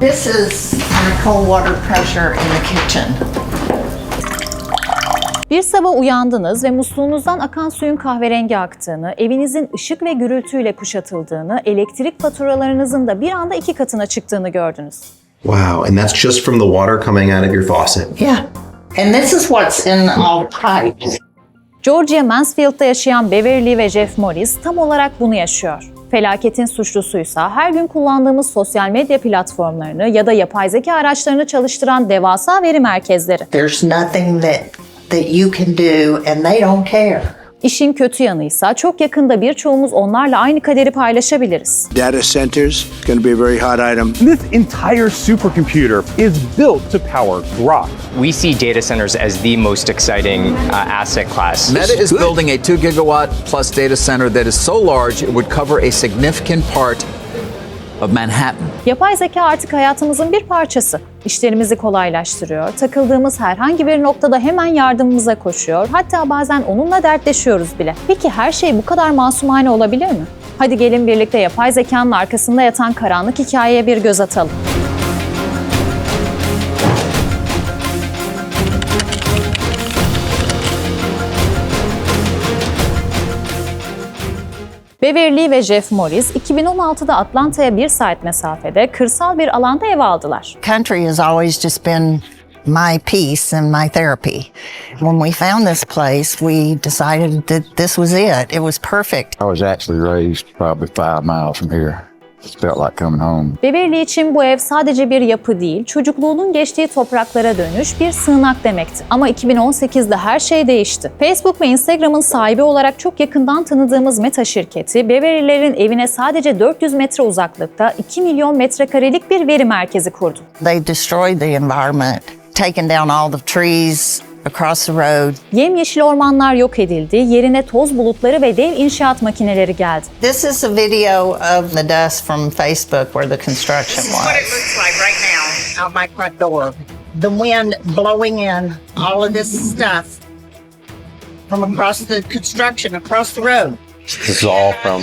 This is our cold water pressure in the kitchen. Bir sabah uyandınız ve musluğunuzdan akan suyun kahverengi aktığını, evinizin ışık ve gürültüyle kuşatıldığını, elektrik faturalarınızın da bir anda iki katına çıktığını gördünüz. Wow, and that's just from the water coming out of your faucet. Yeah. And this is what's in the pipes. Georgia Mansfield'da yaşayan Beverly ve Jeff Morris tam olarak bunu yaşıyor. Felaketin suçlusuysa her gün kullandığımız sosyal medya platformlarını ya da yapay zeka araçlarını çalıştıran devasa veri merkezleri. There's nothing that that you can do and they don't care. İşin kötü yanıysa çok yakında birçoğumuz onlarla aynı kaderi paylaşabiliriz. Data centers going to be a very hot item. This entire supercomputer is built to power Grok. We see data centers as the most exciting uh, asset class. Meta is building a 2 gigawatt plus data center that is so large it would cover a significant part of Manhattan. Yapay zeka artık hayatımızın bir parçası. İşlerimizi kolaylaştırıyor, takıldığımız herhangi bir noktada hemen yardımımıza koşuyor, hatta bazen onunla dertleşiyoruz bile. Peki her şey bu kadar masumane olabilir mi? Hadi gelin birlikte yapay zekanın arkasında yatan karanlık hikayeye bir göz atalım. Beverly ve Jeff Morris 2016'da Atlanta'ya bir saat mesafede kırsal bir alanda ev aldılar. Country has always just been my peace and my therapy. When we found this place, we decided that this was it. It was perfect. I was actually raised probably five miles from here. It felt like coming home. Beverly için bu ev sadece bir yapı değil, çocukluğunun geçtiği topraklara dönüş bir sığınak demekti. Ama 2018'de her şey değişti. Facebook ve Instagram'ın sahibi olarak çok yakından tanıdığımız Meta şirketi, Beverly'lerin evine sadece 400 metre uzaklıkta 2 milyon metrekarelik bir veri merkezi kurdu. They destroyed the environment, taken down all the trees across the road. Yemyeşil ormanlar yok edildi, yerine toz bulutları ve dev inşaat makineleri geldi. This is a video of the dust from Facebook where the construction was. This is what it looks like right now out my front door. The wind blowing in all of this stuff from across the construction, across the road. This is all from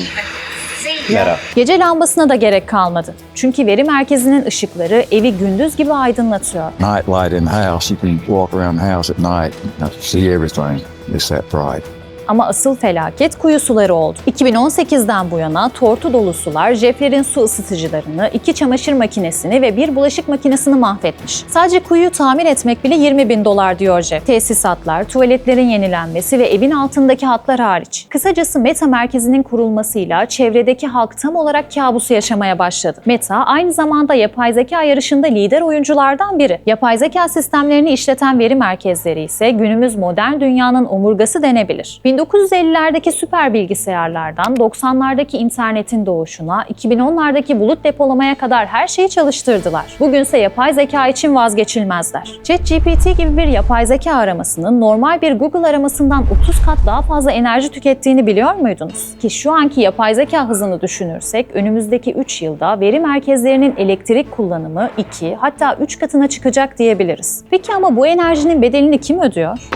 Meta. Gece lambasına da gerek kalmadı. Çünkü veri merkezinin ışıkları evi gündüz gibi aydınlatıyor. Night light in the house, you can walk around the house at night and see everything. That bright. Ama asıl felaket kuyu suları oldu. 2018'den bu yana tortu dolu sular Jeff'lerin su ısıtıcılarını, iki çamaşır makinesini ve bir bulaşık makinesini mahvetmiş. Sadece kuyuyu tamir etmek bile 20 bin dolar diyor Jeff. Tesisatlar, tuvaletlerin yenilenmesi ve evin altındaki hatlar hariç. Kısacası Meta merkezinin kurulmasıyla çevredeki halk tam olarak kabusu yaşamaya başladı. Meta aynı zamanda yapay zeka yarışında lider oyunculardan biri. Yapay zeka sistemlerini işleten veri merkezleri ise günümüz modern dünyanın omurgası denebilir. 1950'lerdeki süper bilgisayarlardan 90'lardaki internetin doğuşuna, 2010'lardaki bulut depolamaya kadar her şeyi çalıştırdılar. Bugünse yapay zeka için vazgeçilmezler. ChatGPT gibi bir yapay zeka aramasının normal bir Google aramasından 30 kat daha fazla enerji tükettiğini biliyor muydunuz? Ki şu anki yapay zeka hızını düşünürsek önümüzdeki 3 yılda veri merkezlerinin elektrik kullanımı 2 hatta 3 katına çıkacak diyebiliriz. Peki ama bu enerjinin bedelini kim ödüyor?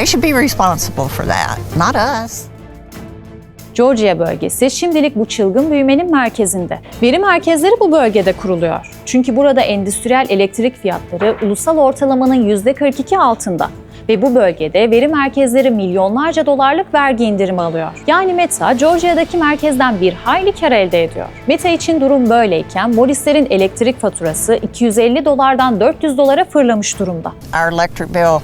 They should be responsible for that, not us. Georgia bölgesi şimdilik bu çılgın büyümenin merkezinde. Veri merkezleri bu bölgede kuruluyor. Çünkü burada endüstriyel elektrik fiyatları ulusal ortalamanın %42 altında. Ve bu bölgede veri merkezleri milyonlarca dolarlık vergi indirimi alıyor. Yani Meta, Georgia'daki merkezden bir hayli kar elde ediyor. Meta için durum böyleyken Morris'lerin elektrik faturası 250 dolardan 400 dolara fırlamış durumda. Our electric bill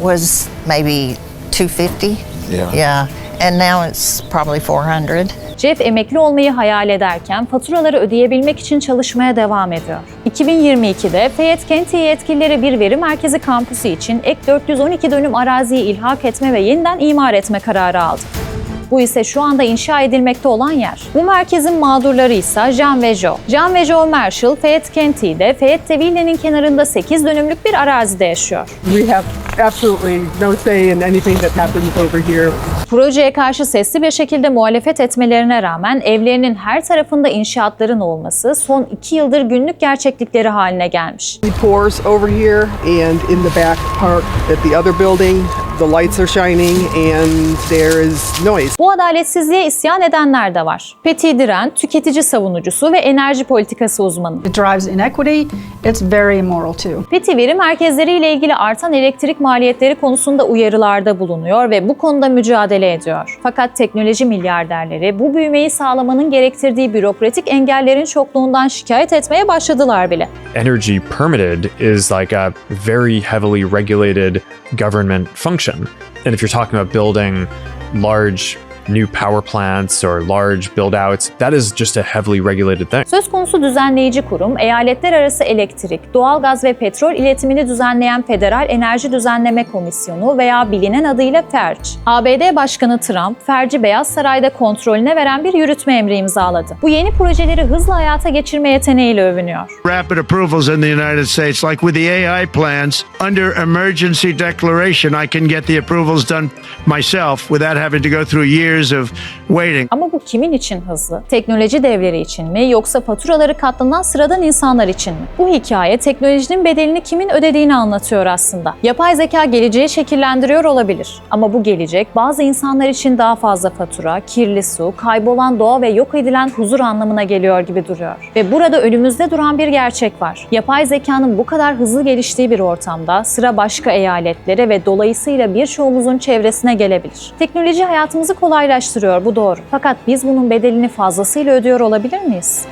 was maybe 250. Yeah. Yeah. And now it's probably 400. Jeff emekli olmayı hayal ederken faturaları ödeyebilmek için çalışmaya devam ediyor. 2022'de Fayette County yetkilileri bir veri merkezi kampüsü için ek 412 dönüm araziyi ilhak etme ve yeniden imar etme kararı aldı. Bu ise şu anda inşa edilmekte olan yer. Bu merkezin mağdurları ise Jean ve Joe. Jean ve Joe Marshall, Fayette County'de Fayette Ville'nin kenarında 8 dönümlük bir arazide yaşıyor. we have absolutely no say in anything that happens over here. Projeye karşı sesli bir şekilde muhalefet etmelerine rağmen evlerinin her tarafında inşaatların olması son iki yıldır günlük gerçeklikleri haline gelmiş. Pours over here and in the back part at the other building, the lights are shining and there is noise. Bu Bu adaletsizliğe isyan edenler de var. Peti Diren, tüketici savunucusu ve enerji politikası uzmanı. It drives inequity. It's very immoral too. Peti veri merkezleriyle ilgili artan elektrik maliyetleri konusunda uyarılarda bulunuyor ve bu konuda mücadele ediyor. Fakat teknoloji milyarderleri bu büyümeyi sağlamanın gerektirdiği bürokratik engellerin çokluğundan şikayet etmeye başladılar bile. energy permitted is like a very heavily regulated government function. And if you're talking about building large new power plants or large build outs, that is just a heavily regulated thing. Söz konusu düzenleyici kurum, eyaletler arası elektrik, doğalgaz ve petrol iletimini düzenleyen Federal Enerji Düzenleme Komisyonu veya bilinen adıyla FERC. ABD Başkanı Trump, FERC'i Beyaz Saray'da kontrolüne veren bir yürütme emri imzaladı. Bu yeni projeleri hızla hayata geçirme yeteneğiyle övünüyor. Rapid approvals in the United States, like with the AI plans, under emergency declaration, I can get the approvals done myself without having to go through years of waiting. Ama bu kimin için hızlı? Teknoloji devleri için mi yoksa faturaları katlanan sıradan insanlar için mi? Bu hikaye teknolojinin bedelini kimin ödediğini anlatıyor aslında. Yapay zeka geleceği şekillendiriyor olabilir. Ama bu gelecek bazı insanlar için daha fazla fatura, kirli su, kaybolan doğa ve yok edilen huzur anlamına geliyor gibi duruyor. Ve burada önümüzde duran bir gerçek var. Yapay zekanın bu kadar hızlı geliştiği bir ortamda sıra başka eyaletlere ve dolayısıyla birçoğumuzun çevresine gelebilir. Teknoloji hayatımızı kolaylaştırıyor doğru. Fakat biz bunun bedelini fazlasıyla ödüyor olabilir miyiz?